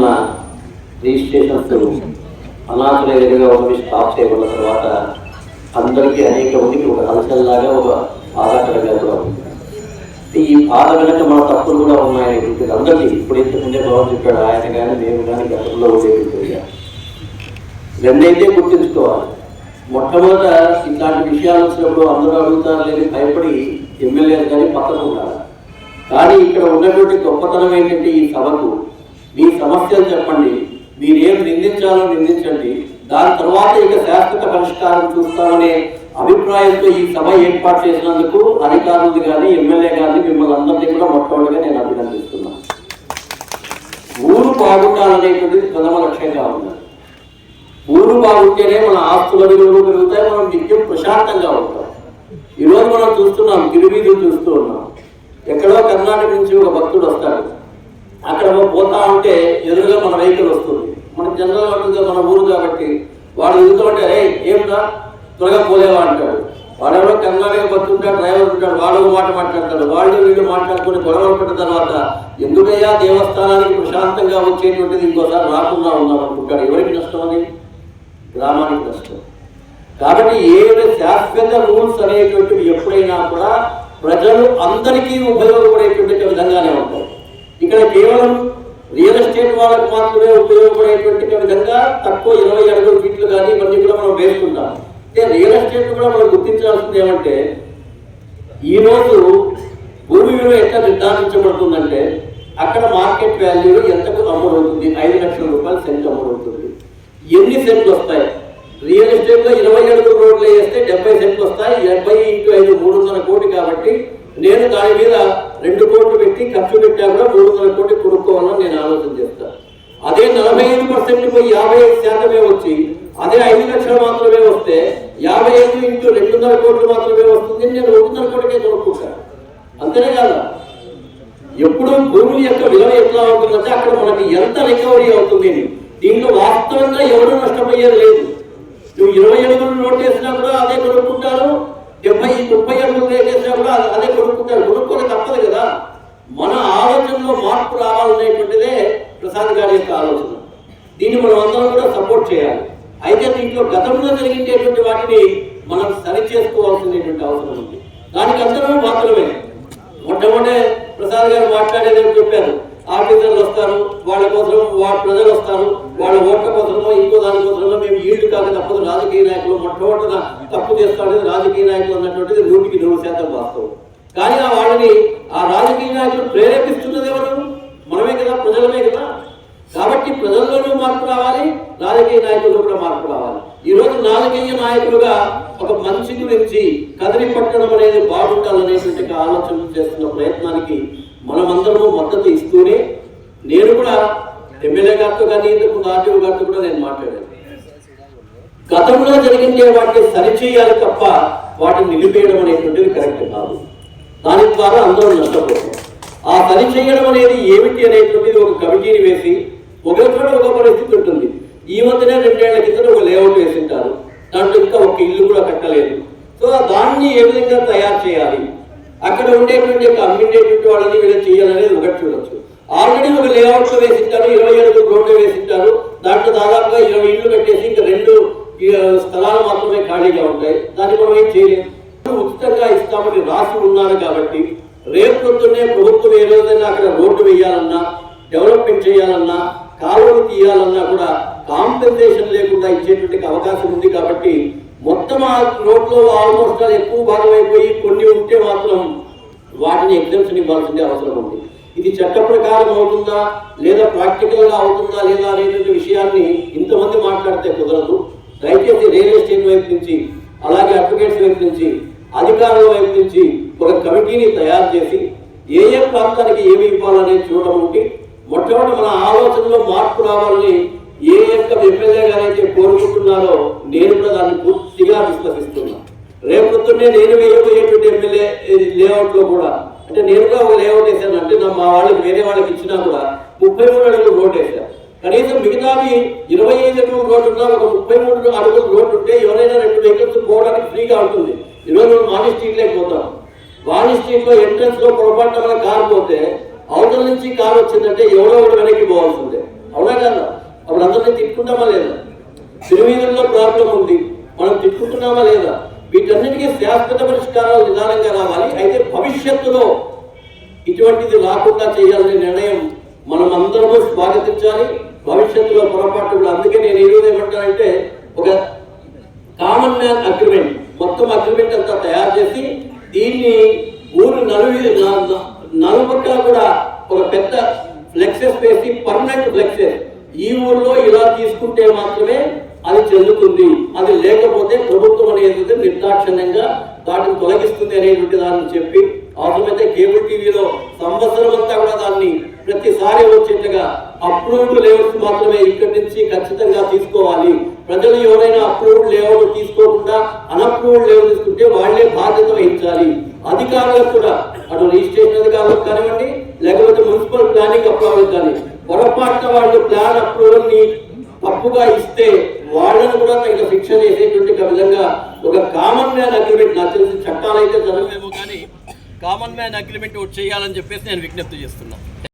ఉదయం రిజిస్ట్రేషన్స్ అనాథుల ఎదురుగా ఒకటి స్టాప్ చేయబడిన తర్వాత అందరికీ అనేక మందికి ఒక హలచల్లాగా ఒక బాధాకరంగా కూడా ఉంది. ఈ బాధ వెనక మన తప్పులు కూడా ఉన్నాయని అందరికీ ఇప్పుడు ఇంతకుముందే బాబు చెప్పాడు ఆయన కానీ మేము కానీ గతంలో ఉండేది రెండైతే గుర్తుంచుకోవాలి. మొట్టమొదట ఇట్లాంటి విషయాలు వచ్చినప్పుడు అందరూ అడుగుతారు లేని భయపడి ఎమ్మెల్యేలు కానీ పక్కన ఉండాలి. కానీ ఇక్కడ ఉన్నటువంటి గొప్పతనం ఏంటంటే ఈ సభకు మీ సమస్యలు చెప్పండి. మీరేం నిందించాలో నిందించండి. దాని తర్వాత ఇక శాశ్వత పరిష్కారం చూస్తామనే అభిప్రాయంతో ఈ సభ ఏర్పాటు చేసినందుకు అధికారులు కానీ ఎమ్మెల్యే కానీ మిమ్మల్ని అందరినీ కూడా మొట్టమొదటిగా నేను అభినందిస్తున్నాను. ఊరు బాగుండాలనేటువంటిది ప్రథమ లక్ష్యంగా ఉన్నది ఊరు బాగుంటేనే మన ఆస్తుల విలువలు పెరుగుతాయి మనం నిత్యం ప్రశాంతంగా ఉంటాం. ఈరోజు మనం చూస్తున్నాం గిరివీధులు చూస్తూ ఉన్నాం. ఎక్కడో కర్ణాటక నుంచి ఒక భక్తుడు అక్కడ పోతా ఉంటే ఎదురుగా మన వెహికల్ వస్తుంది. మన జనరల్ ఉంటుంది మన ఊరు కాబట్టి వాడు ఎదుగుతుంటే రే ఏమిటా త్వరగా పోలేవా? అంటాడు. వాడెవరో కర్ణాటక బతుంటాడు డ్రైవర్ ఉంటాడు వాడు మాట మాట్లాడతాడు వాళ్ళు వీళ్ళు మాట్లాడుకుని గొడవలు పడిన తర్వాత ఎందుకయ్యా దేవస్థానానికి ప్రశాంతంగా వచ్చేటువంటిది ఇంకోసారి రాకుండా ఉన్నాం అనుకుంటాడు ఎవరికి నష్టం అని గ్రామానికి నష్టం. కాబట్టి ఏ శాశ్వత రూల్స్ అనేటువంటివి ఎప్పుడైనా కూడా ప్రజలు అందరికీ ఉపయోగపడేటువంటి విధంగానే ఉంటాయి. ఇక్కడ కేవలం రియల్ ఎస్టేట్ వాళ్ళకు మాత్రమే ఉపయోగపడేటువంటి విధంగా తక్కువ ఇరవై అడుగుల ఫీట్లు కానీ ఇవన్నీ కూడా మనం వేసుకుంటాం అంటే రియల్ ఎస్టేట్ కూడా మనం గుర్తించాల్సింది ఏమంటే ఈ రోజు భూమి విలువ ఎట్లా నిర్ధారించబడుతుందంటే అక్కడ మార్కెట్ వాల్యూ ఎంతకు అమ్ముడవుతుంది? ఐదు లక్షల రూపాయలు సెంట్ అమ్ముడవుతుంది. ఎన్ని సెంట్లు వస్తాయి? రియల్ ఎస్టేట్లో ఇరవై అడుగుల రోడ్లు వేస్తే డెబ్బై సెంట్లు వస్తాయి. డెబ్బై ఇంటూ ఐదు మూడున్నర కోటి కాబట్టి నేను దాని మీద రెండు కోట్లు పెట్టి ఖర్చు పెట్టా కూడా మూడు వందల కోట్లు కొనుక్కోవాలని నేను ఆలోచన చేస్తాను అదే నలభై ఐదు పర్సెంట్ పోయి యాభై ఐదు శాతమే వచ్చి అదే ఐదు లక్షలు మాత్రమే వస్తే యాభై ఐదు ఇంటూ రెండున్నర కోట్లు మాత్రమే వస్తుంది నేను రెండున్నర కోటికే కొనుక్కుంటాను అంతేనే కాదు. ఎప్పుడు భూమి యొక్క విలువ ఎట్లా ఉంటుందంటే అక్కడ మనకి ఎంత రికవరీ అవుతుంది దీంట్లో వాస్తవంగా ఎవరు నష్టపోయేది లేదు. నువ్వు ఇరవై అడుగులు నోట్ వేసినా కూడా అదే కొనుక్కుంటారు. డెబ్బై ముప్పై అడుగులు కాదు అదే- కొనుక్కుంటారు కొనుక్కోక తప్పదు కదా. మన ఆలోచనలో మార్పు రావాలనేటువంటిదే ప్రసాద్ గారి యొక్క ఆలోచన. దీన్ని మనం అందరం కూడా సపోర్ట్ చేయాలి. అయితే దీంట్లో గతంలో జరిగించేటువంటి వాటిని మనం సరి చేసుకోవాల్సినటువంటి అవసరం ఉంది. దానికి అందరూ మాత్రమే. మొట్టమొదటి ప్రసాద్ గారు మాట్లాడేదని చెప్పారు. ఆఫీసర్లు వస్తారు వాళ్ళ కోసం వాళ్ళ ప్రజలు వస్తారు వాళ్ళ ఓట్ల మేము తప్పదు. రాజకీయ నాయకులు మొట్టమొదట తప్పు చేస్తాడు రాజకీయ నాయకులు అన్నటువంటిది నూటికి నూరు శాతం వాస్తవం. కానీ ఆ వాళ్ళని ఆ రాజకీయ నాయకులు ప్రేరేపిస్తున్నది ఎవరు? మనమే కదా ప్రజలమే కదా. కాబట్టి ప్రజల్లోనూ మార్పు రావాలి రాజకీయ నాయకుల్లో కూడా మార్పు రావాలి. ఈ రోజు రాజకీయ నాయకులుగా ఒక మంచి గురించి కదిలి పట్టడం అనేది బాగుండాలనేటువంటి ఆలోచన చేస్తున్న ప్రయత్నానికి మనమందరము మద్దతు ఇస్తూనే నేను కూడా ఎమ్మెల్యే గారితో కానీ ఇంతకు ఆర్టీఓ గారితో కూడా నేను మాట్లాడాను. గతంలో జరిగించే వాటిని సరిచేయాలి తప్ప వాటిని నిలిపేయడం అనేటువంటిది కరెక్ట్ కాదు. దాని ద్వారా అందరూ నష్టపోతారు. ఆ సరి చేయడం అనేది ఏమిటి అనేటువంటిది ఒక కమిటీని వేసి ఒక చోట ఒక పరిస్థితి ఉంటుంది. ఈ మధ్యనే రెండేళ్ళ కింద ఒక లేఅవుట్ వేసింటారు. దాంట్లో ఇంకా ఒక ఇల్లు కూడా కట్టలేదు. సో దాన్ని ఏ విధంగా తయారు చేయాలి? అక్కడ ఉండేటువంటి యొక్క అమ్మిండేటువంటి వాళ్ళని వీళ్ళు చేయాలనేది ఒకటి చూడొచ్చు. ఆల్రెడీ ఒక లేఅవుట్ వేసింటారు ఇరవై ఏడు రోడ్లు వేసింటారు. దాంట్లో దాదాపుగా ఇరవై ఇల్లు కట్టేసి స్థలాలు మాత్రమే ఖాళీగా ఉంటాయి. దాన్ని మనం ఏం చేయలేము ఉచితంగా ఇస్తామని రాసి ఉన్నాను కాబట్టి రేపు పొద్దున్నే ప్రభుత్వం ఏ రోజైనా అక్కడ రోడ్డు వేయాలన్నా డెవలప్మెంట్ చేయాలన్నా కాలువలు తీయాలన్నా కూడా కాంపెన్సేషన్ లేకుండా ఇచ్చేటువంటి అవకాశం ఉంది కాబట్టి మొత్తం ఆ రోడ్లో ఆల్మోస్ట్ ఎక్కువ భాగం అయిపోయి కొన్ని ఉంటే మాత్రం వాటిని ఎగ్జామ్షన్ ఇవ్వాల్సిందే అవసరం ఉంది. ఇది చట్ట ప్రకారం అవుతుందా లేదా ప్రాక్టికల్గా అవుతుందా లేదా అనేటువంటి విషయాన్ని ఇంతమంది మాట్లాడితే కుదరదు. దయచేసి రియల్ ఎస్టేట్ వైపు నుంచి అలాగే అడ్వకేట్స్ వైపు నుంచి అధికారుల వైపు నుంచి ఒక కమిటీని తయారు చేసి ఏ ఏ ప్రాంతానికి ఏమి ఇవ్వాలనేది చూడడం ఉంటే మొట్టమొదటి మన ఆలోచనలో మార్పు రావాలని ఏ యొక్క ఎమ్మెల్యే గారైతే కోరుకుంటున్నారో నేను కూడా దాన్ని పూర్తిగా విశ్వసిస్తున్నాను రేపు నేను వేయబోయేటువంటి ఎమ్మెల్యే లేఅవుట్లో కూడా అంటే నేనుగా ఒక లేఅవుట్ వేసాను అంటే నా మా వాళ్ళకి వేరే వాళ్ళకి ఇచ్చినా కూడా ముప్పై మూడు అడుగులు రోడ్ వేసాను కనీసం మిగతావి ఇరవై ఐదు అడుగులు రోడ్డు ఉన్నా ఒక ముప్పై మూడు అడుగులు రోడ్డు ఉంటే ఎవరైనా రెండు వెహికల్స్ పోవడానికి ఫ్రీగా ఉంటుంది. ఈరోజు మనం వాణి పోతాం. వాణి స్ట్రీట్లో ఎంట్రన్స్లో పొరపాటు వల్ల కారు పోతే అవతల నుంచి కారు వచ్చిందంటే ఎవరో ఒకటి వెనక్కి పోవాల్సిందే. అవునా కదా? అప్పుడు అందరినీ తిట్టుకుంటామా లేదా? తిరువీధుల్లో ప్రాబ్లం ఉంది. మనం తిట్టుకుంటున్నామా లేదా? వీటన్నిటికీ శాశ్వత పరిష్కారాలు నిదానంగా రావాలి. అయితే భవిష్యత్తులో ఇటువంటిది రాకుండా చేయాలనే నిర్ణయం మనం అందరము స్వాగతించాలి. భవిష్యత్తులో పొరపాటు కూడా అందుకే నేను ఏదో ఏమంటానంటే ఒక కామన్ మ్యాన్ అగ్రిమెంట్ మొత్తం అగ్రిమెంట్ అంతా తయారు చేసి దీన్ని ఊరు నలువి నలుపక్కల కూడా ఒక పెద్ద ఫ్లెక్సెస్ వేసి పర్మనెంట్ ఫ్లెక్సెస్ ఈ ఊర్లో ఇలా తీసుకుంటే మాత్రమే అది చెందుతుంది అది లేకపోతే ప్రభుత్వం అనేది నిర్దాక్షిణ్యంగా వాటిని తొలగిస్తుంది అనేటువంటి దాన్ని చెప్పి అవసరమైతే కేబుల్ టీవీలో సంవత్సరం అంతా కూడా దాన్ని ప్రతిసారి వచ్చేట్టుగా అప్రూవ్డ్ లేఅవుట్స్ మాత్రమే ఇక్కడి నుంచి ఖచ్చితంగా తీసుకోవాలి. ప్రజలు ఎవరైనా అప్రూవ్డ్ లేఅవుట్ తీసుకోకుండా అన్అప్రూవ్డ్ లేఅవుట్ తీసుకుంటే వాళ్ళే బాధ్యత వహించాలి. అధికారులకు కూడా అటు రిజిస్ట్రేషన్ అధికారులకు కానివ్వండి లేకపోతే మున్సిపల్ ప్లానింగ్ అప్రూవల్ కానీ పొరపాటున వాళ్ళు ప్లాన్ అప్రూవల్ని తప్పుగా ఇస్తే వాళ్ళను కూడా తగిన శిక్ష చేసేటువంటి ఒక విధంగా ఒక కామన్ మ్యాన్ అగ్రిమెంట్ నాకు తెలిసి చట్టాలు అయితే చదవలేమో కానీ కామన్ మ్యాన్ అగ్రిమెంట్ ఒకటి చేయాలని చెప్పేసి నేను విజ్ఞప్తి చేస్తున్నాను